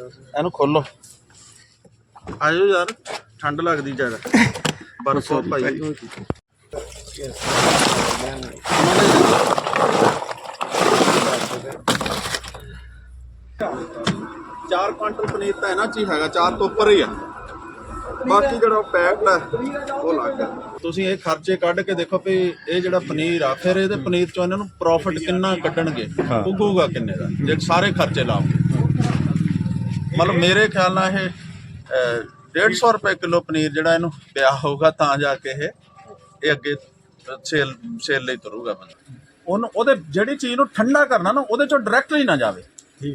ਇਹਨੂੰ ਖੋਲੋ। ਆਜੋ ਯਾਰ ਠੰਡ ਲੱਗਦੀ ਜ਼ਿਆਦਾ। ਬਰਫ ਭਾਈ ਚਾਰ ਕੁਆਂਟਲ ਪਨੀਰ ਤਾਂ ਇਹਨਾਂ ਚ ਹੀ ਹੈਗਾ ਚਾਰ ਤੋਂ ਉੱਪਰ ਹੀ ਆ। ਬਾਕੀ ਜਿਹੜਾ ਪੈਕਡ ਹੈ ਉਹ ਲੱਗ ਤੁਸੀਂ ਇਹ ਖਰਚੇ ਕੱਢ ਕੇ ਦੇਖੋ ਵੀ ਇਹ ਜਿਹੜਾ ਪਨੀਰ ਆ ਫਿਰ ਇਹਦੇ ਪਨੀਰ ਚੋਂ ਇਹਨਾਂ ਨੂੰ ਪ੍ਰੋਫਿਟ ਕਿੰਨਾ ਕੱਢਣਗੇ? ਉੱਗੂਗਾ ਕਿੰਨੇ ਦਾ? ਜੇ ਸਾਰੇ ਖਰਚੇ ਲਾਓਗੇ। ਮਤਲਬ ਮੇਰੇ ਖਿਆਲ ਨਾਲ ਇਹ ਅਹ, 150 ਰੁਪਏ ਕਿਲੋ ਪਨੀਰ ਜਿਹੜਾ ਇਹਨੂੰ ਪਿਆ ਹੋਊਗਾ ਤਾਂ ਜਾ ਕੇ ਇਹ ਇਹ ਅੱਗੇ ਸੇਲ ਸੇਲ ਲਈ ਤੁਰੂਗਾ ਬੰਦਾ। ਉਹਨੂੰ ਉਹਦੇ ਜਿਹੜੀ ਚੀਜ਼ ਨੂੰ ਠੰਡਾ ਕਰਨਾ ਨਾ ਉਹਦੇ ਚੋਂ ਡਾਇਰੈਕਟਲੀ ਨਾ ਜਾਵੇ।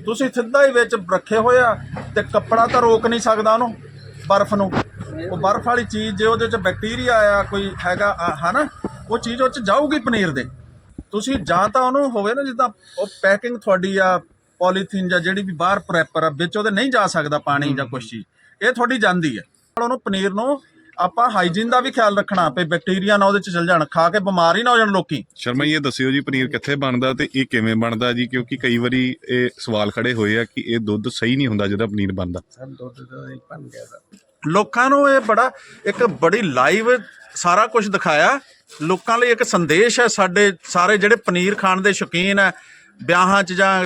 ਤੁਸੀਂ ਸਿੱਧਾ ਹੀ ਵਿੱਚ ਰੱਖੇ ਹੋਇਆ ਤੇ ਕੱਪੜਾ ਤਾਂ ਰੋਕ ਨਹੀਂ ਸਕਦਾ ਉਹਨੂੰ ਬਰਫ਼ ਨੂੰ। ਉਹ ਬਰਫ਼ ਵਾਲੀ ਚੀਜ਼ ਜੇ ਉਹਦੇ ਚ ਬੈਕਟੀਰੀਆ ਆ ਕੋਈ ਹੈਗਾ ਆ, ਹਨਾ ਉਹ ਚੀਜ਼ ਉਹ ਚ ਜਾਊਗੀ ਪਨੀਰ ਦੇ। ਤੁਸੀਂ ਜਾਂ ਤਾਂ ਉਹਨੂੰ ਹੋਵੇ ਨਾ ਜਿੱਦਾਂ ਉਹ ਪੈਕਿੰਗ ਤੁਹਾਡੀ ਆ ਪੋਲੀਥੀਨ ਜਾਂ ਜਿਹੜੀ ਵੀ ਬਾਹਰ ਪ੍ਰੈਪਰ ਆ ਵਿੱਚ ਉਹਦੇ ਨਹੀਂ ਜਾ ਸਕਦਾ ਪਾਣੀ ਜਾਂ ਕੁਛ ਚੀਜ਼। ਇਹ ਤੁਹਾਡੀ ਜਾਂਦੀ ਹੈ। ਉਹਨੂੰ ਪਨੀਰ ਨੂੰ ਆਪਾਂ ਹਾਈਜੀਨ ਦਾ ਵੀ ਖਿਆਲ ਰੱਖਣਾ ਪਏ ਬੈਕਟੀਰੀਆ ਨਾ ਉਹਦੇ ਚ ਚਲ ਜਾਣ ਖਾ ਕੇ ਬਿਮਾਰ ਹੀ ਨਾ ਹੋ ਜਾਣ ਲੋਕੀ। ਸ਼ਰਮਾ ਜੀ ਇਹ ਦੱਸਿਓ ਜੀ ਪਨੀਰ ਕਿੱਥੇ ਬਣਦਾ ਤੇ ਇਹ ਕਿਵੇਂ ਬਣਦਾ ਜੀ? ਕਿਉਂਕਿ ਕਈ ਵਾਰੀ ਇਹ ਸਵਾਲ ਖੜੇ ਹੋਏ ਆ ਕਿ ਇਹ ਦੁੱਧ ਸਹੀ ਨਹੀਂ ਹੁੰਦਾ ਜਿਹਦਾ ਪਨੀਰ ਬਣਦਾ। ਸਰ ਦੁੱਧ ਦਾ ਹੀ ਬਣ ਗਿਆ ਦਾ ਲੋਕਾਂ ਨੂੰ ਇਹ ਬੜਾ ਇੱਕ ਬੜੀ ਲਾਈਵ ਸਾਰਾ ਕੁਝ ਦਿਖਾਇਆ। ਲੋਕਾਂ ਲਈ ਇੱਕ ਸੰਦੇਸ਼ ਹੈ ਸਾਡੇ ਸਾਰੇ ਜਿਹੜੇ ਪਨੀਰ ਖਾਣ ਦੇ ਸ਼ੌਕੀਨ ਹੈ ਵਿਆਹਾਂ 'ਚ ਜਾਂ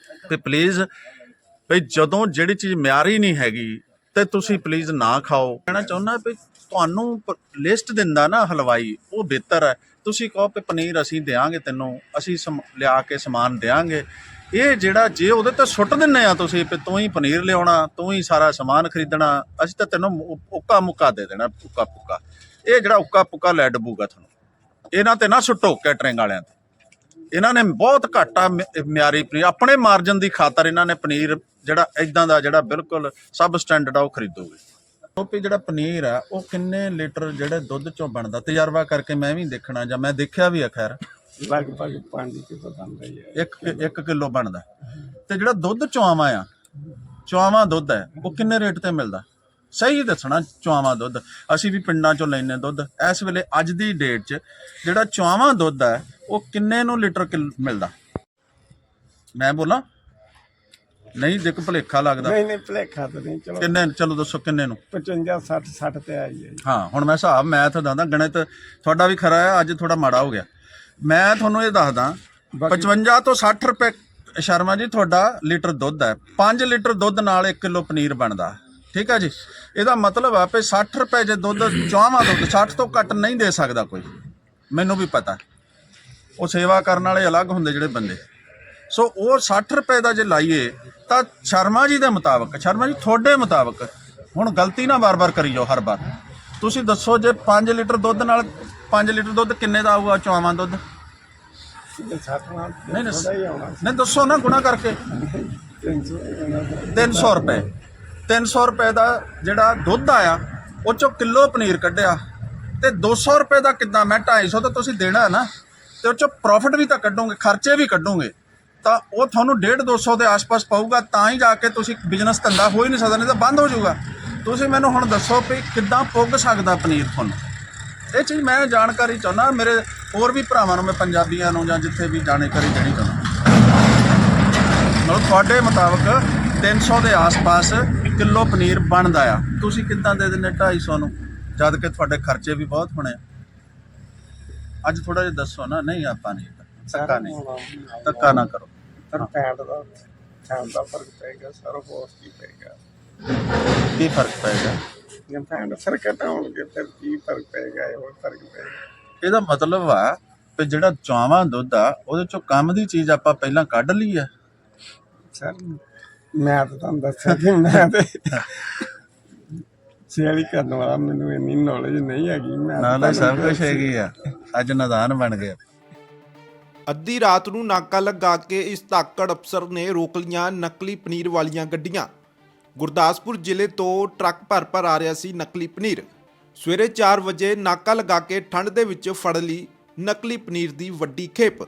ਵੀ ਪਲੀਜ਼ ਵੀ ਜਦੋਂ ਜਿਹੜੀ ਚੀਜ਼ ਮਿਆਰੀ ਨਹੀਂ ਹੈਗੀ, ਤੇ ਤੁਸੀਂ ਪਲੀਜ਼ ਨਾ ਖਾਓ। ਕਹਿਣਾ ਚਾਹੁੰਦਾ ਵੀ ਤੁਹਾਨੂੰ ਲਿਸਟ ਦਿੰਦਾ ਨਾ ਹਲਵਾਈ, ਉਹ ਬਿਹਤਰ ਹੈ। ਤੁਸੀਂ ਕਹੋ ਕਿ ਪਨੀਰ ਅਸੀਂ ਦੇਾਂਗੇ ਤੈਨੂੰ, ਅਸੀਂ ਸਮ- ਲਿਆ ਕੇ ਸਮਾਨ ਦੇਾਂਗੇ ਇਹ ਜਿਹੜਾ ਜੇ ਉਹਦੇ ਤੇ ਸੁੱਟ ਦਿੰਨੇ ਆ ਤੁਸੀਂ ਵੀ ਤੂੰ ਹੀ ਪਨੀਰ ਲਿਆਉਣਾ, ਤੂੰ ਹੀ ਸਾਰਾ ਸਮਾਨ ਖਰੀਦਣਾ, ਅਸੀਂ ਤਾਂ ਤੈਨੂੰ ਉੱਕਾ ਮੁੱਕਾ ਦੇ ਦੇਣਾ ਉੱਕਾ ਪੁੱਕਾ ਇਹ ਜਿਹੜਾ ਉੱਕਾ ਪੁੱਕਾ ਲੈ ਡਬੂਗਾ ਤੁਹਾਨੂੰ। ਇਹਨਾਂ ਤੇ ਨਾ ਸੁੱਟੋ ਕੈਟਰਿੰਗ ਵਾਲਿਆਂ ਤੇ। ਇਹਨਾਂ ਨੇ ਬਹੁਤ ਘਾਟਾ ਮਿਆਰੀ ਪਨੀਰ। ਆਪਣੇ ਮਾਰਜਨ ਦੀ ਖਾਤਰ ਇਹਨਾਂ ਨੇ ਪਨੀਰ ਜਿਹੜਾ ਇਦਾਂ ਦਾ ਜਿਹੜਾ ਬਿਲਕੁਲ ਸਬ ਸਟੈਂਡਰਡ ਆ ਉਹ ਖਰੀਦੋਗੇ। ਉਹ ਜਿਹੜਾ ਪਨੀਰ ਆ ਉਹ ਕਿੰਨੇ ਲੀਟਰ ਜਿਹੜੇ ਦੁੱਧ ਚੋਂ ਬਣਦਾ? ਤਜਰਬਾ ਕਰਕੇ ਮੈਂ ਵੀ ਦੇਖਣਾ ਜਾਂ ਮੈਂ ਦੇਖਿਆ ਵੀ ਆ ਖੈਰ। ਲਗਭਗ 5 ਕਿਲੋ ਬਣਦਾ ਹੀ ਹੈ ਇੱਕ ਇੱਕ ਕਿਲੋ ਬਣਦਾ। ਤੇ ਜਿਹੜਾ ਦੁੱਧ ਚੁਆਵਾਂ ਆ ਚੁਆਵਾਂ ਦੁੱਧ ਹੈ ਉਹ ਕਿੰਨੇ ਰੇਟ ਤੇ ਮਿਲਦਾ? ਸਹੀ ਦੱਸਣਾ ਚੁਆਵਾਂ ਦੁੱਧ। ਅਸੀਂ ਵੀ ਪਿੰਡਾਂ ਚੋਂ ਲੈਨੇ ਦੁੱਧ। ਇਸ ਵੇਲੇ ਅੱਜ ਦੀ ਡੇਟ 'ਚ ਜਿਹੜਾ ਚੁਆਵਾਂ ਦੁੱਧ ਹੈ ਉਹ ਕਿੰਨੇ ਨੂੰ ਲੀਟਰ ਮਿਲਦਾ? ਮੈਂ ਬੋਲਾਂ? ਨਹੀਂ ਦੇਖ ਭਲੇਖਾ ਲੱਗਦਾ। ਨਹੀਂ ਨਹੀਂ ਭਲੇਖਾ ਤਾਂ ਨਹੀਂ ਚਲੋ। ਕਿੰਨੇ ਚਲੋ ਦੱਸੋ ਕਿੰਨੇ ਨੂੰ? 55 60 60 ਤੇ ਆਈ ਹੈ। ਹਾਂ ਹੁਣ ਮੈਂ ਹਿਸਾਬ ਮੈਥ ਦੱਸਦਾ। ਗਣਿਤ ਤੁਹਾਡਾ ਵੀ ਖਰਾ ਹੈ ਅੱਜ ਥੋੜਾ ਮਾੜਾ ਹੋ ਗਿਆ। ਮੈਂ ਤੁਹਾਨੂੰ ਇਹ ਦੱਸਦਾ 55 ਤੋਂ 60 ਰੁਪਏ ਸ਼ਰਮਾ ਜੀ ਤੁਹਾਡਾ ਲੀਟਰ ਦੁੱਧ ਹੈ। 5 ਲੀਟਰ ਦੁੱਧ ਨਾਲ 1 ਕਿਲੋ ਪਨੀਰ ਬਣਦਾ। ਠੀਕ ਆ ਜੀ? ਇਹਦਾ ਮਤਲਬ ਆ ਵੀ 60 ਰੁਪਏ ਜੇ ਦੁੱਧ ਚਾਹਵਾਂ ਦੁੱਧ 60 ਤੋਂ ਘੱਟ ਨਹੀਂ ਦੇ ਸਕਦਾ ਕੋਈ। ਮੈਨੂੰ ਵੀ ਪਤਾ। ਉਹ ਸੇਵਾ ਕਰਨ ਵਾਲੇ ਅਲੱਗ ਹੁੰਦੇ ਜਿਹੜੇ ਬੰਦੇ। ਸੋ ਉਹ 60 ਰੁਪਏ ਦਾ ਜੇ ਲਾਈਏ, ਤਾਂ ਸ਼ਰਮਾ ਜੀ ਦੇ ਮੁਤਾਬਕ, ਸ਼ਰਮਾ ਜੀ ਤੁਹਾਡੇ ਮੁਤਾਬਕ, ਹੁਣ ਗਲਤੀ ਨਾ ਵਾਰ-ਵਾਰ ਕਰੀ ਜਾਓ ਹਰ ਵਾਰ। ਤੁਸੀਂ ਦੱਸੋ ਜੇ 5 ਲੀਟਰ ਦੁੱਧ ਨਾਲ 5 ਲੀਟਰ ਦੁੱਧ ਕਿੰਨੇ ਦਾ ਆਊਗਾ ਚੌਵਾਂ ਦੁੱਧ? ਨਹੀਂ ਨਹੀਂ ਦੱਸੋ ਨਾ ਗੁਣਾ ਕਰਕੇ। 300 ਹੀ 300 ਰੁਪਏ। 300 ਰੁਪਏ ਦਾ ਜਿਹੜਾ ਦੁੱਧ ਆਇਆ, ਉਹ ਚੋਂ ਕਿਲੋ ਪਨੀਰ ਕੱਢਿਆ। ਤੇ 200 ਰੁਪਏ ਦਾ ਕਿੱਦਾਂ? ਮੈਂ 250 ਤਾਂ ਤੁਸੀਂ ਦੇਣਾ ਹੈ ਨਾ, ਤੇ ਉਹ ਚੋਂ ਪ੍ਰੋਫਿਟ ਵੀ ਤਾਂ ਕੱਢੋਗੇ, ਖਰਚੇ ਵੀ ਕੱਢੋਗੇ। ਤਾਂ ਉਹ ਤੁਹਾਨੂੰ 1.5 200 ਦੇ ਆਸ-ਪਾਸ ਪਊਗਾ, ਤਾਂ ਹੀ ਜਾ ਕੇ ਤੁਸੀਂ ਬਿਜ਼ਨਸ ਧੰਦਾ ਹੋ ਹੀ ਨਹੀਂ ਸਕਦਾ, ਨਹੀਂ ਤਾਂ ਬੰਦ ਹੋ ਜਾਊਗਾ। ਤੁਸੀਂ ਮੈਨੂੰ ਹੁਣ ਦੱਸੋ ਵੀ ਕਿੱਦਾਂ ਪੁੱਗ ਸਕਦਾ ਪਨੀਰ ਤੁਹਾਨੂੰ? ਇਹ ਚੀਜ਼ ਮੈਂ ਜਾਣਕਾਰੀ ਚਾਹੁੰਦਾ, ਮੇਰੇ ਹੋਰ ਵੀ ਭਰਾਵਾਂ ਨੂੰ, ਮੈਂ ਪੰਜਾਬੀਆਂ ਨੂੰ ਜਾਂ ਜਿੱਥੇ ਵੀ ਜਾਣਕਾਰੀ ਦੇਣੀ ਚਾਹੁੰਦਾ। ਮਤਲਬ ਤੁਹਾਡੇ ਮੁਤਾਬਕ 300 ਦੇ ਆਸ-ਪਾਸ ਕਿਲੋ ਪਨੀਰ ਬਣਦਾ ਆ। ਤੁਸੀਂ ਕਿੱਦਾਂ ਦੇ ਦਿੰਦੇ 250 ਨੂੰ? ਜਦ ਕਿ ਤੁਹਾਡੇ ਖਰਚੇ ਵੀ ਬਹੁਤ ਹੋਣੇ ਆ। ਅੱਜ ਥੋੜਾ ਜਿਹਾ ਦੱਸੋ ਨਾ ਨਹੀਂ ਆਪਾਂ ਨਹੀਂ ਧੱਕਾ ਨਹੀਂ। ਧੱਕਾ ਨਾ ਕਰੋ। ਪਰ ਪੈਂਟ ਦਾ ਖਾਣ ਦਾ ਫ਼ਰਕ ਪਏਗਾ ਸਾਰਾ ਕੋਸਟ ਹੀ ਪਏਗਾ ਕੀ ਫ਼ਰਕ ਪਏਗਾ ਜੇ ਪੈਂਟ ਸਰਕਟ ਹੋਣਗੇ ਫਿਰ ਕੀ ਫ਼ਰਕ ਪਏਗਾ ਇਹ ਹੋਰ ਫ਼ਰਕ ਪਏਗਾ ਇਹਦਾ ਮਤਲਬ ਆ ਕਿ ਜਿਹੜਾ ਚਾਵਾਂ ਦੁੱਧ ਆ ਉਹਦੇ ਚੋਂ ਕੰਮ ਦੀ ਚੀਜ਼ ਆਪਾਂ ਪਹਿਲਾਂ ਕੱਢ ਲਈ ਆ ਸਰ ਮੈਂ ਤਾਂ ਤੁਹਾਨੂੰ ਦੱਸਿਆ ਕਿ ਮੈਂ ਤੇ ਸੇਲੀ ਕਰਨ ਵਾਲਾ ਮੈਨੂੰ ਇੰਨੀ ਨੌਲੇਜ ਨਹੀਂ ਹੈਗੀ। ਮੈਂ ਤਾਂ ਨਾਲੇ ਸਭ ਕੁਝ ਹੈਗੀ ਆ। ਅੱਜ ਨਦਾਨ ਬਣ ਗਿਆ। ਅੱਧੀ ਰਾਤ ਨੂੰ ਨਾਕਾ ਲਗਾ ਕੇ ਇਸ ਧਾਕੜ ਅਫਸਰ ਨੇ ਰੋਕ ਲੀਆਂ ਨਕਲੀ ਪਨੀਰ ਵਾਲੀਆਂ ਗੱਡੀਆਂ। ਗੁਰਦਾਸਪੁਰ ਜ਼ਿਲ੍ਹੇ ਤੋਂ ਟਰੱਕ ਭਰ ਭਰ ਆ ਰਿਹਾ ਸੀ ਨਕਲੀ ਪਨੀਰ। ਸਵੇਰੇ 4 ਵਜੇ ਨਾਕਾ ਲਗਾ ਕੇ ਠੰਡ ਦੇ ਵਿੱਚ ਫੜ ਲਈ ਨਕਲੀ ਪਨੀਰ ਦੀ ਵੱਡੀ ਖੇਪ।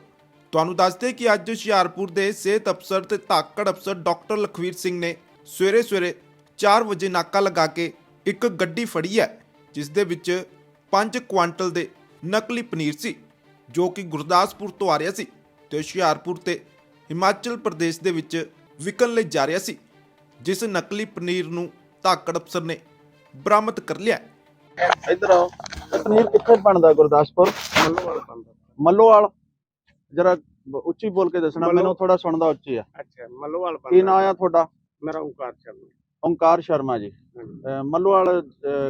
ਤੁਹਾਨੂੰ ਦੱਸਦੇ ਕਿ ਅੱਜ ਹੁਸ਼ਿਆਰਪੁਰ ਦੇ ਸਿਹਤ ਅਫਸਰ ਤੇ ਧਾਕੜ ਅਫਸਰ ਡਾਕਟਰ ਲਖਵੀਰ ਸਿੰਘ ਨੇ ਸਵੇਰੇ ਸਵੇਰੇ 4 ਵਜੇ ਨਾਕਾ ਲਗਾ ਕੇ ਇੱਕ ਗੱਡੀ ਫੜੀ ਹੈ, ਜਿਸ ਦੇ ਵਿੱਚ 5 ਕੁਆਂਟਲ ਦੇ ਨਕਲੀ ਪਨੀਰ ਸੀ, ਜੋ ਕਿ ਗੁਰਦਾਸਪੁਰ ਤੋਂ ਆ ਰਿਹਾ ਸੀ ਤੇ ਹੁਸ਼ਿਆਰਪੁਰ ਤੇ ਹਿਮਾਚਲ ਪ੍ਰਦੇਸ਼ ਦੇ ਵਿੱਚ ਵਿਕਣ ਲਈ ਜਾ ਰਿਹਾ ਸੀ, ਜਿਸ ਨਕਲੀ ਪਨੀਰ ਨੂੰ ਧਾਕੜ ਅਫਸਰ ਨੇ ਬਰਾਮਦ ਕਰ ਲਿਆ ਹੈ। ਇੱਧਰ ਆਓ। ਪਨੀਰ ਕਿੱਥੇ ਬਣਦਾ ਗੁਰਦਾਸਪੁਰ? ਮੱਲੋਵਾਲ ਬੰਦਾ ਮੱਲੋਵਾਲ ਜਰਾ ਉੱਚੀ ਬੋਲ ਕੇ ਦੱਸਣਾ ਮੈਨੂੰ ਥੋੜਾ ਸੁਣਦਾ ਉੱਚੀ ਆ। ਅੱਛਾ ਮੱਲੋਵਾਲ ਕੀ ਨਾਂ ਆ ਤੁਹਾਡਾ? ਮੇਰਾ ਓਂਕਾਰ ਸ਼ਰਮਾ। ਓਂਕਾਰ ਸ਼ਰਮਾ ਜੀ। ਮੱਲੋਵਾਲ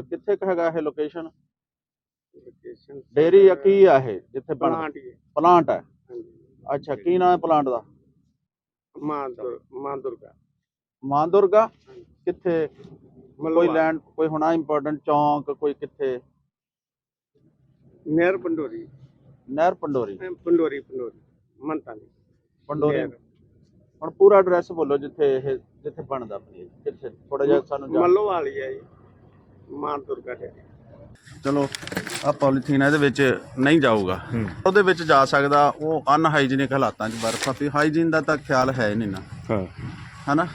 ਕਿੱਥੇ ਕੁ ਹੈਗਾ ਇਹ ਲੋਕੇਸ਼ਨ ਲੋਕੇਸ਼ਨ ਡੇਰੀ ਆ ਕੀ ਆ ਇਹ ਜਿੱਥੇ ਪਲਾਂਟ। ਪਲਾਂਟ ਹੈ ਅੱਛਾ ਕੀ ਨਾਂ ਹੈ ਪਲਾਂਟ ਦਾ? ਮਾਂ ਦੁਰ ਮਾਂ ਦੁਰਗਾ ਮਾਂ ਦੁਰਗਾ ਕਿੱਥੇ? ਕੋਈ ਲੈਂਡ ਕੋਈ ਹੋਣਾ ਇੰਪੋਰਟੈਂਟ ਚੌਂਕ ਕੋਈ ਕਿੱਥੇ? ਨਹਿਰ ਪੰਡੋਰੀ। ਨਹਿਰ ਪੰਡੋਰੀ। ਪੰਡੋਰੀ ਪੰਡੋਰੀ ਮੰਤਾਂ ਦੀ। ਪੰਡੋਰੀ। ਹੁਣ ਪੂਰਾ ਐਡਰੈਸ ਬੋਲੋ ਜਿੱਥੇ ਇਹ ਜਿੱਥੇ ਬਣਦਾ ਪਨੀਰ ਕਿੱਥੇ? ਥੋੜਾ ਜਿਹਾ ਸਾਨੂੰ ਜਾਣ ਮੱਲੋਵਾਲ ਹੀ ਹੈ ਜੀ ਮਾਂ ਦੁਰਗਾ ਦੇ। ਚਲੋ ਆ ਪੋਲੀਥੀਨ ਇਹਦੇ ਵਿੱਚ ਨਹੀਂ ਜਾਊਗਾ। ਉਹਦੇ ਵਿੱਚ ਜਾ ਸਕਦਾ ਉਹ ਅਨਹਾਈਜੀਨਿਕ ਹਾਲਾਤਾਂ 'ਚ ਬਰਫ ਆ ਵੀ ਹਾਈਜੀਨ ਦਾ ਤਾਂ ਖਿਆਲ ਹੈ ਹੀ ਨਹੀਂ ਨਾ। ਹਾਂ। ਹਨਾ?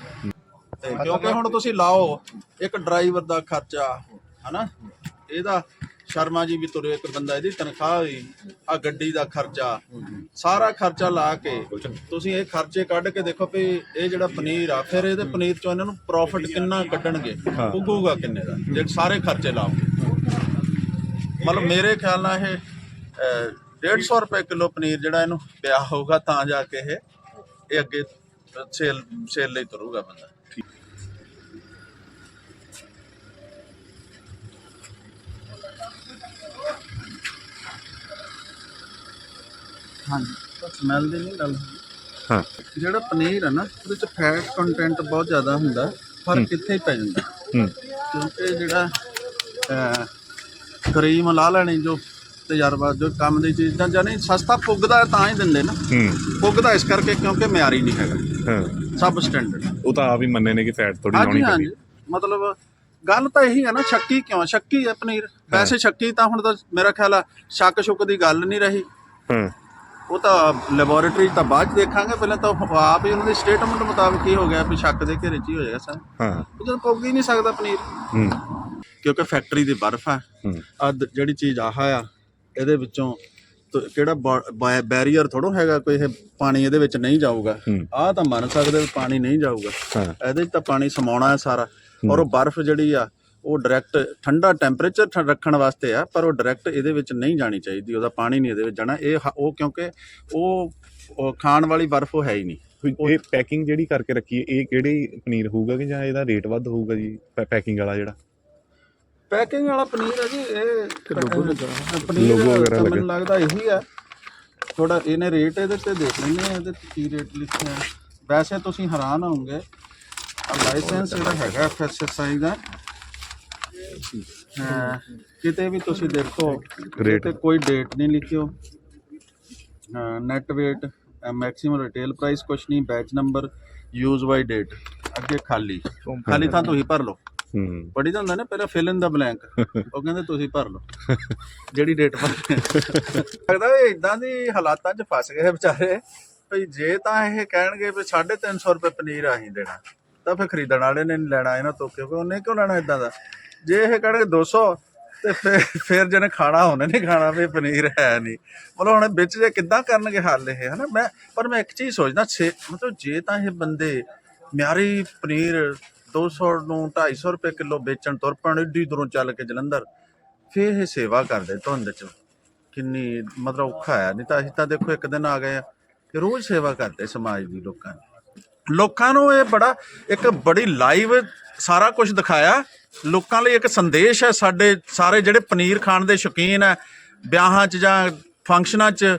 ਤੇ ਕਿਉਂਕਿ ਹੁਣ ਤੁਸੀਂ ਲਾਓ ਇੱਕ ਡਰਾਈਵਰ ਦਾ ਖਰਚਾ ਹਨਾ? ਇਹਦਾ ਸ਼ਰਮਾ ਜੀ ਵੀ ਤੁਰੇ ਇੱਕ ਬੰਦਾ ਇਹਦੀ ਤਨਖਾਹ ਹੋਈ ਆ ਗੱਡੀ ਦਾ ਖਰਚਾ ਸਾਰਾ ਖਰਚਾ ਲਾ ਕੇ ਤੁਸੀਂ ਇਹ ਖਰਚੇ ਕੱਢ ਕੇ ਦੇਖੋ ਵੀ ਇਹ ਜਿਹੜਾ ਪਨੀਰ ਆ ਫਿਰ ਇਹਦੇ ਪਨੀਰ ਚੋਂ ਇਹਨਾਂ ਨੂੰ ਪ੍ਰੋਫਿਟ ਕਿੰਨਾ ਕੱਢਣਗੇ ਉੱਗੂਗਾ ਕਿੰਨੇ ਦਾ ਜੇ ਸਾਰੇ ਖਰਚੇ ਲਾਓ ਮਤਲਬ ਮੇਰੇ ਖਿਆਲ ਨਾਲ ਇਹ ਅਹ, 150 ਰੁਪਏ ਕਿਲੋ ਪਨੀਰ ਜਿਹੜਾ ਇਹਨੂੰ ਪਿਆ ਹੋਊਗਾ ਤਾਂ ਜਾ ਕੇ ਇਹ ਇਹ ਅੱਗੇ ਸੇਲ ਸੇਲ ਲਈ ਤੁਰੂਗਾ ਬੰਦਾ। ਹਾਂਜੀ। ਸਮੈਲ ਦੀ ਨਹੀਂ ਗੱਲ ਹਾਂ। ਜਿਹੜਾ ਪਨੀਰ ਹੈ ਨਾ ਉਹਦੇ ਚ ਫੈਟ ਕੰਟੈਂਟ ਬਹੁਤ ਜ਼ਿਆਦਾ ਹੁੰਦਾ ਪਰ ਕਿੱਥੇ ਹੀ ਪੈ ਜਾਂਦਾ। ਹੂੰ। ਕਿਉਂਕਿ ਜਿਹੜਾ ਅਹ, ਕਰੀਮ ਲਾ ਲੈਣੀ ਜੋ ਤਜਰਬਾ ਜੋ ਕੰਮ ਦੀ ਚੀਜ਼ਾਂ ਜਾਂ ਨਹੀਂ ਸਸਤਾ ਪੁੱਗਦਾ ਤਾਂ ਹੀ ਦਿੰਦੇ ਨਾ। ਹੂੰ। ਪੁੱਗਦਾ ਇਸ ਕਰਕੇ ਕਿਉਂਕਿ ਮਿਆਰੀ ਨਹੀਂ ਹੈਗਾ। ਹਾਂ। ਸਬ ਸਟੈਂਡਰਡ ਉਹ ਤਾਂ ਆਪ ਹੀ ਮੰਨੇ ਨੇ ਕਿ ਫੈਟ ਥੋੜੀ ਲਾਉਣੀ ਹਾਂਜੀ ਪੈਂਦੀ। ਮਤਲਬ ਗੱਲ ਤਾਂ ਇਹੀ ਹੈ ਨਾ ਸ਼ੱਕੀ ਕਿਉਂ ਸ਼ੱਕੀ ਹੈ ਪਨੀਰ। ਵੈਸੇ ਸ਼ੱਕੀ ਤਾਂ ਹੁਣ ਤਾਂ ਮੇਰਾ ਖਿਆਲ ਆ ਸ਼ੱਕ ਸ਼ੁਕ ਦੀ ਗੱਲ ਨਹੀਂ ਰਹੀ। ਹਾਂ। ਉਹ ਤਾਂ ਲੈਬੋਰੇਟਰੀ ਤਾਂ ਬਾਅਦ ਚ ਦੇਖਾਂਗੇ ਪਹਿਲਾਂ ਤਾਂ ਆਪ ਹੀ ਉਹਨਾਂ ਦੀ ਸਟੇਟਮੈਂਟ ਮੁਤਾਬਕ ਹੀ ਹੋ ਗਿਆ ਵੀ ਸ਼ੱਕ ਦੇ ਘੇਰੇ 'ਚ ਹੀ ਹੋਏਗਾ ਸਰ। ਹਾਂ। ਉਹ ਜਦੋਂ ਪੁੱਗ ਹੀ ਨਹੀਂ ਸਕਦਾ ਪਨੀਰ। ਹੂੰ। ਕਿਉਂਕਿ ਫੈਕਟਰੀ ਦੀ ਬਰਫ਼ ਆ। ਹੂੰ। ਆ ਜਿਹੜੀ ਚੀਜ਼ ਆਹ ਆ ਇਹਦੇ ਵਿੱਚੋਂ ਕਿਹੜਾ ਬੈਰੀਅਰ ਥੋੜੋ ਹੈਗਾ ਕੋਈ ਇਹ ਪਾਣੀ ਇਹਦੇ ਵਿੱਚ ਨਹੀਂ ਜਾਊਗਾ। ਹੂੰ। ਆਹ ਤਾਂ ਮੰਨ ਸਕਦੇ ਪਾਣੀ ਨਹੀਂ ਜਾਊਗਾ। ਹਾਂ। ਇਹਦੇ ਤਾਂ ਪਾਣੀ ਸਮਾਉਣਾ ਹੈ ਸਾਰਾ। ਔਰ ਉਹ ਬਰਫ਼ ਜਿਹੜੀ ਆ ਉਹ ਡਾਇਰੈਕਟ ਠੰਡਾ ਟੈਂਪਰੇਚਰ ਰੱਖਣ ਵਾਸਤੇ ਆ ਪਰ ਉਹ ਡਾਇਰੈਕਟ ਇਹਦੇ ਵਿੱਚ ਨਹੀਂ ਜਾਣੀ ਚਾਹੀਦੀ ਉਹਦਾ ਪਾਣੀ ਨਹੀਂ ਇਹਦੇ ਵਿੱਚ ਜਾਣਾ। ਇਹ ਹ- ਉਹ ਕਿਉਂਕਿ ਉਹ ਖਾਣ ਵਾਲੀ ਬਰਫ਼ ਉਹ ਹੈ ਹੀ ਨਹੀਂ। ਕੋਈ ਇਹ ਪੈਕਿੰਗ ਜਿਹੜੀ ਕਰਕੇ ਰੱਖੀ ਹੈ ਇਹ ਕਿਹੜੀ ਪਨੀਰ ਹੋਊਗਾ ਕਿ ਜਾਂ ਇਹਦਾ ਰੇਟ ਵੱਧ ਹੋਊਗਾ ਜੀ ਪੈਕਿੰਗ ਵਾਲਾ ਜਿਹੜਾ? ਪੈਕਿੰਗ ਵਾਲਾ ਪਨੀਰ ਹੈ ਜੀ ਇਹ ਪਨੀਰ ਵਗੈਰਾ ਤਾਂ ਲੱਗਾ। ਮੈਨੂੰ ਲੱਗਦਾ ਇਹੀ ਆ। ਥੋੜਾ ਇਹਨੇ ਰੇਟ ਇਹਦੇ ਤੇ ਦੇਖ ਲੈਂਦੇ ਆ ਇਹਦੇ ਤੇ ਕੀ ਰੇਟ ਲਿਖਿਆ। ਵੈਸੇ ਤੁਸੀਂ ਹੈਰਾਨ ਹੋਵੋਗੇ ਆ ਲਾਇਸੈਂਸ ਜਿਹੜਾ ਹੈਗਾ ਐਫਐਸਐਸਆਈ ਦਾ ਹਾਂ, ਕਿਤੇ ਵੀ ਤੁਸੀਂ ਦੇਖੋ Rate। ਤੇ ਕੋਈ ਡੇਟ ਨਹੀਂ ਲਿਖਿਓ। Net weight maximum retail price ਕੁਛ ਨਹੀਂ batch number use by date ਅੱਗੇ ਖਾਲੀ। ਖਾਲੀ ਤਾਂ ਤੁਸੀਂ ਭਰ ਲਓ। ਹੂੰ। ਪੜੀ ਤਾਂ ਹੁੰਦਾ ਨਾ ਪਹਿਲਾਂ ਫਿਲ ਇਨ ਦਾ ਬਲੈਂਕ ਉਹ ਕਹਿੰਦੇ ਤੁਸੀਂ ਭਰ ਲਓ। ਜਿਹੜੀ ਡੇਟ ਪਰ ਲੱਗਦਾ ਇਹ ਇਦਾਂ ਦੀ ਹਾਲਾਤਾਂ 'ਚ ਫਸ ਗਏ ਵਿਚਾਰੇ। ਭਈ ਜੇ ਤਾਂ ਇਹ ਕਹਿਣਗੇ ਵੀ 350 ਰੁਪਏ ਪਨੀਰ ਆਹੀਂ ਦੇਣਾ ਤਾਂ ਫਿਰ ਖਰੀਦਣ ਵਾਲੇ ਨੇ ਨਹੀਂ ਲੈਣਾ ਇਹਨਾਂ ਤੋਂ ਕਿਉਂਕਿ ਉਹਨੇ ਕਿਉਂ ਲੈਣਾ ਇਦਾਂ ਦਾ? ਜੇ ਇਹ ਕਹਿਣਗੇ 200 ਤੇ ਫਿਰ ਫਿਰ ਜਿਹਨੇ ਖਾਣਾ, ਉਹਨੇ ਨਹੀਂ ਖਾਣਾ ਵੀ ਪਨੀਰ ਹੈ ਨਹੀਂ। ਮਤਲਬ ਹੁਣ ਵਿੱਚ ਜੇ ਕਿੱਦਾਂ ਕਰਨਗੇ ਹੱਲ ਇਹ, ਹਨਾ? ਮੈਂ, ਪਰ ਮੈਂ ਇੱਕ ਚੀਜ਼ ਸੋਚਦਾ, ਛੇ, ਮਤਲਬ ਜੇ ਤਾਂ ਇਹ ਬੰਦੇ ਮਿਆਰੀ ਪਨੀਰ 200 ਨੂੰ 250 ਰੁਪਏ ਕਿਲੋ ਵੇਚਣ ਤੁਰ ਪੈਣ, ਏਡੀ ਦੂਰੋਂ ਚੱਲ ਕੇ ਜਲੰਧਰ ਫਿਰ ਇਹ ਸੇਵਾ ਕਰਦੇ ਧੁੰਦ ਚ। ਕਿੰਨੀ ਮਤਲਬ ਔਖਾ ਆ ਨਹੀਂ ਤਾਂ ਅਸੀਂ ਤਾਂ ਦੇਖੋ ਇੱਕ ਦਿਨ ਆ ਗਏ ਆ ਕਿ ਰੋਜ਼ ਸੇਵਾ ਕਰਦੇ ਸਮਾਜ ਦੀ ਲੋਕਾਂ ਦੀ। ਲੋਕਾਂ ਨੂੰ ਇਹ ਬੜਾ, ਇੱਕ ਬੜੀ ਲਾਈਵ ਸਾਰਾ ਕੁਝ ਦਿਖਾਇਆ। ਲੋਕਾਂ ਲਈ ਇੱਕ ਸੰਦੇਸ਼ ਹੈ ਸਾਡੇ ਸਾਰੇ ਜਿਹੜੇ ਪਨੀਰ ਖਾਣ ਦੇ ਸ਼ੌਕੀਨ ਹੈ, ਵਿਆਹਾਂ 'ਚ ਜਾਂ ਫੰਕਸ਼ਨਾਂ 'ਚ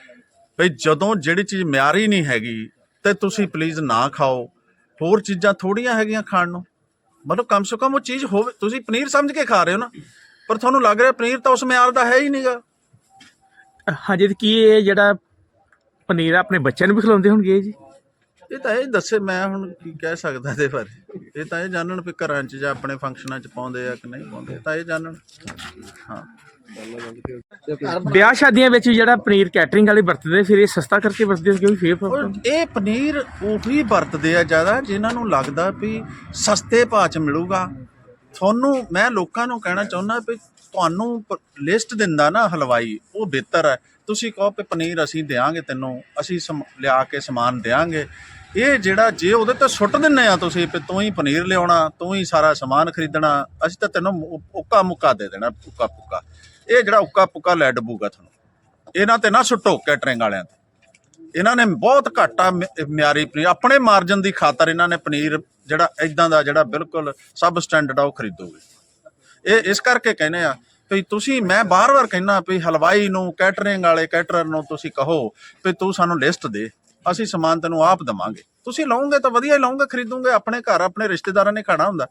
ਵੀ ਜਦੋਂ ਜਿਹੜੀ ਚੀਜ਼ ਮਿਆਰੀ ਨਹੀਂ ਹੈਗੀ ਤੇ ਤੁਸੀਂ ਪਲੀਜ਼ ਨਾ ਖਾਓ। ਹੋਰ ਚੀਜ਼ਾਂ ਥੋੜੀਆਂ ਹੈਗੀਆਂ ਖਾਣ ਨੂੰ। ਮਤਲਬ ਕਮ ਸੇ ਕਮ ਉਹ ਚੀਜ਼ ਹੋਵੇ ਤੁਸੀਂ ਪਨੀਰ ਸਮਝ ਕੇ ਖਾ ਰਹੇ ਹੋ ਨਾ ਪਰ ਤੁਹਾਨੂੰ ਲੱਗ ਰਿਹਾ ਪਨੀਰ ਤਾਂ ਉਸ ਮਿਆਰ ਦਾ ਹੈ ਹੀ ਨਹੀਂਗਾ ਹਾਂਜੀ ਤੇ ਕੀ ਇਹ ਜਿਹੜਾ ਪਨੀਰ ਆਪਣੇ ਬੱਚਿਆਂ ਨੂੰ ਵੀ ਖਿਲਾਉਂਦੇ ਹੋਣਗੇ ਜੀ? ਇਹ ਤਾਂ ਇਹ ਦੱਸੇ ਮੈਂ ਹੁਣ ਕੀ ਕਹਿ ਸਕਦਾ ਇਹਦੇ ਬਾਰੇ। ਇਹ ਤਾਂ ਇਹ ਜਾਣਨ ਵੀ ਘਰਾਂ 'ਚ ਜਾਂ ਆਪਣੇ ਫੰਕਸ਼ਨਾਂ 'ਚ ਪਾਉਂਦੇ ਆ ਕਿ ਨਹੀਂ ਪਾਉਂਦੇ ਤਾਂ ਇਹ ਜਾਣਨ। ਹਾਂ। ਵਿਆਹ ਸ਼ਾਦੀਆਂ ਵਿੱਚ ਜਿਹੜਾ ਪਨੀਰ ਕੈਟਰਿੰਗ ਵਾਲੇ ਵਰਤਦੇ ਫਿਰ ਇਹ ਸਸਤਾ ਕਰਕੇ ਵਰਤਦੇ ਕਿਉਂਕਿ ਫੇਰ ਇਹ ਪਨੀਰ ਉਹੀ ਵਰਤਦੇ ਆ ਜ਼ਿਆਦਾ ਜਿਨ੍ਹਾਂ ਨੂੰ ਲੱਗਦਾ ਵੀ ਸਸਤੇ ਭਾਅ 'ਚ ਮਿਲੂਗਾ। ਤੁਹਾਨੂੰ ਮੈਂ ਲੋਕਾਂ ਨੂੰ ਕਹਿਣਾ ਚਾਹੁੰਦਾ ਵੀ ਤੁਹਾਨੂੰ ਲਿਸਟ ਦਿੰਦਾ ਨਾ ਹਲਵਾਈ ਉਹ ਬਿਹਤਰ ਹੈ। ਤੁਸੀਂ ਕਹੋ ਵੀ ਪਨੀਰ ਅਸੀਂ ਦੇਾਂਗੇ ਤੈਨੂੰ ਅਸੀਂ ਲਿਆ ਕੇ ਸਮਾਨ ਦੇਾਂਗੇ ਇਹ ਜਿਹੜਾ ਜੇ ਉਹਦੇ ਤੇ ਸੁੱਟ ਦਿੰਨੇ ਆ ਤੁਸੀਂ ਵੀ ਤੂੰ ਹੀ ਪਨੀਰ ਲਿਆਉਣਾ ਤੂੰ ਹੀ ਸਾਰਾ ਸਮਾਨ ਖਰੀਦਣਾ ਅਸੀਂ ਤਾਂ ਤੈਨੂੰ ਉੱਕਾ ਮੁੱਕਾ ਦੇ ਦੇਣਾ ਉੱਕਾ ਪੁੱਕਾ ਇਹ ਜਿਹੜਾ ਉੱਕਾ ਪੁੱਕਾ ਲੈ ਡਬੂਗਾ ਤੁਹਾਨੂੰ, ਇਹਨਾਂ ਤੇ ਨਾ ਸੁੱਟੋ ਕੈਟਰਿੰਗ ਵਾਲਿਆਂ ਤੇ। ਇਹਨਾਂ ਨੇ ਬਹੁਤ ਘਾਟਾ ਮਿਆਰੀ ਪਨੀਰ, ਆਪਣੇ ਮਾਰਜਨ ਦੀ ਖਾਤਰ ਇਹਨਾਂ ਨੇ ਪਨੀਰ ਜਿਹੜਾ ਇਦਾਂ ਦਾ ਜਿਹੜਾ ਬਿਲਕੁਲ ਸਬ ਸਟੈਂਡਰਡ ਆ ਉਹ ਖਰੀਦੋਗੇ। ਇਹ, ਇਸ ਕਰਕੇ ਕਹਿੰਦੇ ਆ ਵੀ ਤੁਸੀਂ, ਮੈਂ ਬਾਰ-ਬਾਰ ਕਹਿੰਦਾ ਵੀ ਹਲਵਾਈ ਨੂੰ, ਕੈਟਰਿੰਗ ਵਾਲੇ ਕੈਟਰਰ ਨੂੰ ਤੁਸੀਂ ਕਹੋ ਵੀ ਤੂੰ ਸਾਨੂੰ ਲਿਸਟ ਦੇ, ਅਸੀਂ ਸਮਾਨ ਤੈਨੂੰ ਆਪ ਦਵਾਂਗੇ। ਤੁਸੀਂ ਲਓਗੇ ਤਾਂ ਵਧੀਆ ਹੀ ਲਓਗੇ, ਖਰੀਦੋਗੇ, ਆਪਣੇ ਘਰ, ਆਪਣੇ ਰਿਸ਼ਤੇਦਾਰਾਂ ਨੇ ਖਾਣਾ ਹੁੰਦਾ।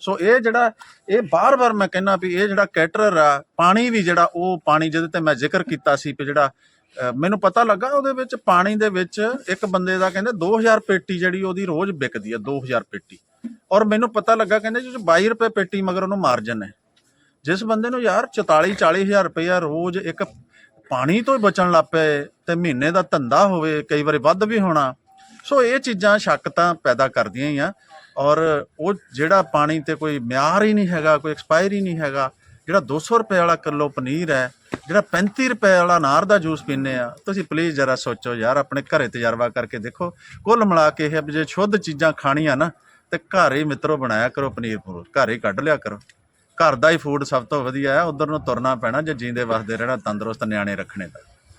ਸੋ ਇਹ ਜਿਹੜਾ ਇਹ ਬਾਰ-ਬਾਰ ਮੈਂ ਕਹਿੰਨਾ ਵੀ ਇਹ ਜਿਹੜਾ ਕੈਟਰਰ ਆ ਪਾਣੀ ਵੀ ਜਿਹੜਾ ਉਹ ਪਾਣੀ ਜਿਹਦੇ ਤੇ ਮੈਂ ਜ਼ਿਕਰ ਕੀਤਾ ਸੀ ਵੀ ਜਿਹੜਾ ਅ, ਮੈਨੂੰ ਪਤਾ ਲੱਗਾ ਉਹਦੇ ਵਿੱਚ ਪਾਣੀ ਦੇ ਵਿੱਚ ਇੱਕ ਬੰਦੇ ਦਾ ਕਹਿੰਦੇ 2000 ਪੇਟੀ ਜਿਹੜੀ ਉਹਦੀ ਰੋਜ਼ ਵਿਕਦੀ ਆ 2000 ਪੇਟੀ। ਔਰ ਮੈਨੂੰ ਪਤਾ ਲੱਗਾ ਕਹਿੰਦੇ ਜੀ 22 ਰੁਪਏ ਪੇਟੀ ਮਗਰ ਉਹਨੂੰ ਮਾਰਜਨ ਹੈ। ਜਿਸ ਬੰਦੇ ਨੂੰ ਯਾਰ 44 40000 ਰੁਪਇਆ ਰੋਜ਼ ਇੱਕ ਪਾਣੀ ਤੋਂ ਹੀ ਬਚਣ ਲੱਗ ਪਏ ਤੇ ਮਹੀਨੇ ਦਾ ਧੰਦਾ ਹੋਵੇ ਕਈ ਵਾਰੀ ਵੱਧ ਵੀ ਹੋਣਾ। ਸੋ ਇਹ ਚੀਜ਼ਾਂ ਸ਼ੱਕ ਤਾਂ ਪੈਦਾ ਕਰਦੀਆਂ ਹੀ ਆ। ਔਰ ਉਹ ਜਿਹੜਾ ਪਾਣੀ ਤੇ ਕੋਈ ਮਿਆਰ ਹੀ ਨਹੀਂ ਹੈਗਾ, ਕੋਈ ਐਕਸਪਾਇਰੀ ਨਹੀਂ ਹੈਗਾ, ਜਿਹੜਾ 200 ਰੁਪਏ ਵਾਲਾ ਕਿਲੋ ਪਨੀਰ ਹੈ, ਜਿਹੜਾ 35 ਰੁਪਏ ਵਾਲਾ ਅਨਾਰ ਦਾ ਜੂਸ ਪੀਂਦੇ ਆ, ਤੁਸੀਂ ਪਲੀਜ਼ ਜਰਾ ਸੋਚੋ ਯਾਰ, ਆਪਣੇ ਘਰੇ ਤਜਰਬਾ ਕਰਕੇ ਦੇਖੋ। ਕੁੱਲ ਮਿਲਾ ਕੇ ਇਹ ਵੀ ਜੇ ਸ਼ੁੱਧ ਚੀਜ਼ਾਂ ਖਾਣੀਆਂ ਨਾ, ਤੇ ਘਰ ਹੀ ਮਿੱਤਰੋ ਬਣਾਇਆ ਕਰੋ ਪਨੀਰ ਪੂਰ, ਘਰ ਹੀ ਕੱਢ ਲਿਆ ਕਰੋ। ਘਰ ਦਾ ਹੀ ਫੂਡ ਸਭ ਤੋਂ ਵਧੀਆ ਹੈ, ਉਧਰ ਨੂੰ ਤੁਰਨਾ ਪੈਣਾ ਜੇ ਜੀਂਦੇ ਵਸਦੇ ਰਹਿਣਾ ਤੰਦਰੁਸਤ ਨਿਆਣੇ ਰੱਖਣੇ ਤਾਂ।